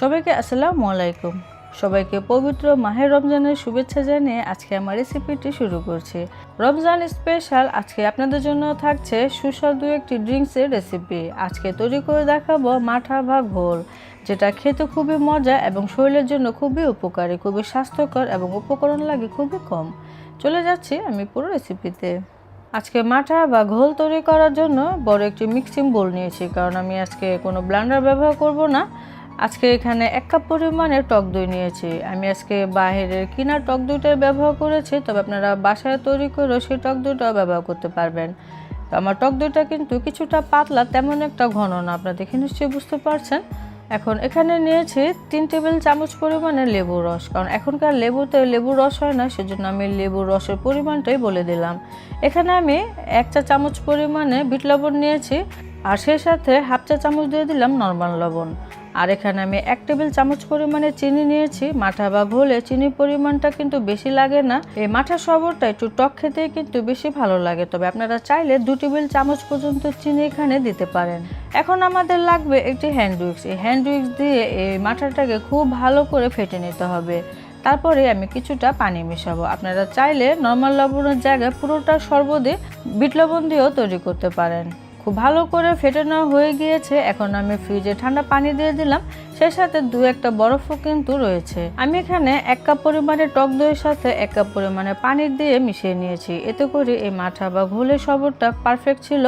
সবাইকে আসসালামু আলাইকুম। সবাইকে পবিত্র মাহের রমজানের শুভেচ্ছা জানিয়ে আজকে আমার রেসিপিটি শুরু করছি। রমজান স্পেশাল আজকে আপনাদের জন্য থাকছে সুস্বাদু একটি ড্রিঙ্কসের রেসিপি আজকে তৈরি করে দেখাবো মাঠা বা ঘোল যেটা খেতে খুবই মজা এবং শরীরের জন্য খুবই উপকারী, খুবই স্বাস্থ্যকর এবং উপকরণ লাগে খুবই কম। চলে যাচ্ছি আমি পুরো রেসিপিতে আজকে মাঠা বা ঘোল তৈরি করার জন্য বড় একটি মিক্সিং বোল নিয়েছি, কারণ আমি আজকে কোনো ব্লান্ডার ব্যবহার করব না। আজকে এখানে এক কাপ পরিমাণে টক দই নিয়েছি। আমি আজকে বাইরের কিনা টক দইটাই ব্যবহার করেছি, তবে আপনারা বাসায় তৈরি করেও সেই টক দইটাও ব্যবহার করতে পারবেন। তো আমার টক দইটা কিন্তু কিছুটা পাতলা, তেমন একটা ঘন না, আপনারা দেখে নিশ্চয়ই বুঝতে পারছেন। এখন এখানে নিয়েছি তিন টেবিল চামচ পরিমাণে লেবুর রস, কারণ এখনকার লেবুতে লেবুর রস হয় না, সেজন্য আমি লেবুর রসের পরিমাণটাই বলে দিলাম। এখানে আমি এক চা চামচ পরিমাণে বিট লবণ নিয়েছি, আর সেই সাথে হাফ চা চামচ দিয়ে দিলাম নর্মাল লবণ। আর এখানে আমি এক টেবিল চামচ পরিমাণে চিনি নিয়েছি, মাঠা বা ঘোলে চিনির পরিমাণটা কিন্তু বেশি লাগে না। এই মাঠা শরবতটা একটু টক খেতেই কিন্তু বেশি ভালো লাগে, তবে আপনারা চাইলে দু টেবিল চামচ পর্যন্ত চিনি এখানে দিতে পারেন। এখন আমাদের লাগবে একটি হ্যান্ড উইক্স এই হ্যান্ড উইক্স দিয়ে এই মাঠাটাকে খুব ভালো করে ফেটে নিতে হবে। তারপরে আমি কিছুটা পানি মেশাবো। আপনারা চাইলে নর্মাল লবণের জায়গায় পুরোটা শরবতে বিট লবণ দিয়েও তৈরি করতে পারেন। খুব ভালো করে ফেটে নেওয়া হয়ে গিয়েছে। এখন আমি ফ্রিজে ঠান্ডা পানি দিয়ে দিলাম। সেই সাথে দু একটা বরফও কিন্তু রয়েছে। আমি এখানে এক কাপ পরিমাণে টক দইয়ের সাথে এক কাপ পরিমাণে পানি দিয়ে মিশিয়ে নিয়েছি। এতে করে এই মাঠা বা ঘোলের সবরটা পারফেক্ট ছিল।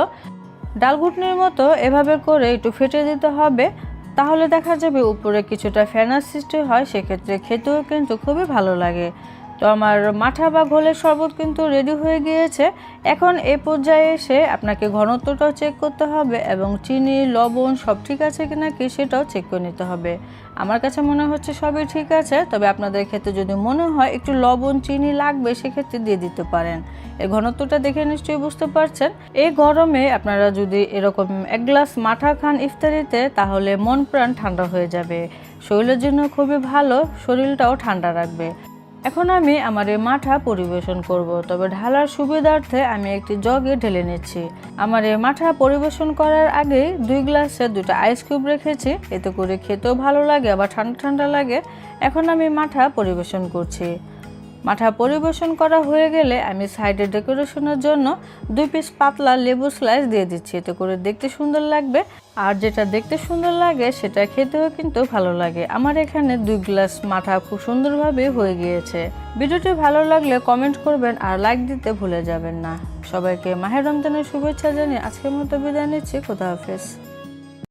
ডাল ঘুটনির মতো এভাবে করে একটু ফেটে দিতে হবে। তাহলে দেখা যাবে উপরে কিছুটা ফ্যানার সৃষ্টি হয়। সেক্ষেত্রে খেতেও কিন্তু খুবই ভালো লাগে। তো আমার মাঠা বা ঘোলের শরবত কিন্তু রেডি হয়ে গিয়েছে। এখন এ পর্যায়ে এসে আপনাকে ঘনত্বটাও চেক করতে হবে এবং চিনি, লবণ সব ঠিক আছে কি সেটাও চেক করে নিতে হবে। আমার কাছে মনে হচ্ছে সবই ঠিক আছে, তবে আপনাদের ক্ষেত্রে যদি মনে হয় একটু লবণ, চিনি লাগবে সেক্ষেত্রে দিয়ে দিতে পারেন। এর ঘনত্বটা দেখে নিশ্চয়ই বুঝতে পারছেন। এই গরমে আপনারা যদি এরকম এক গ্লাস মাঠা খান ইফতারিতে, তাহলে মন প্রাণ ঠান্ডা হয়ে যাবে। শরীরের জন্য খুবই ভালো, শরীরটাও ঠান্ডা রাখবে। এখন আমি আমার এই মাঠা পরিবেশন করব, তবে ঢালার সুবিধার্থে আমি একটি জগে ঢেলে নিচ্ছি। আমার এই মাঠা পরিবেশন করার আগে দুই গ্লাসে দুটো আইস কিউব রেখেছি, এতে করে খেতেও ভালো লাগে, আবার ঠান্ডা ঠান্ডা লাগে। এখন আমি মাঠা পরিবেশন করছি। মাঠা পরিবেশন করা হয়ে গেলে আমি সাইডে ডেকোরেশনের জন্য দুই পিস পাতলা লেবু স্লাইস দিয়ে দিচ্ছি। এতে করে দেখতে সুন্দর লাগবে। আর যেটা দেখতে সুন্দর লাগে, সেটা খেতেও কিন্তু ভালো লাগে। আমার এখানে দুই গ্লাস মাথা খুব সুন্দরভাবে হয়ে গিয়েছে। ভিডিওটি ভালো লাগলে কমেন্ট করবেন আর লাইক দিতে ভুলে যাবেন না। সবাইকে মাহের রমজানের শুভেচ্ছা জানিয়ে আজকের মতো বিদায় নিচ্ছি। খোদা হাফেজ।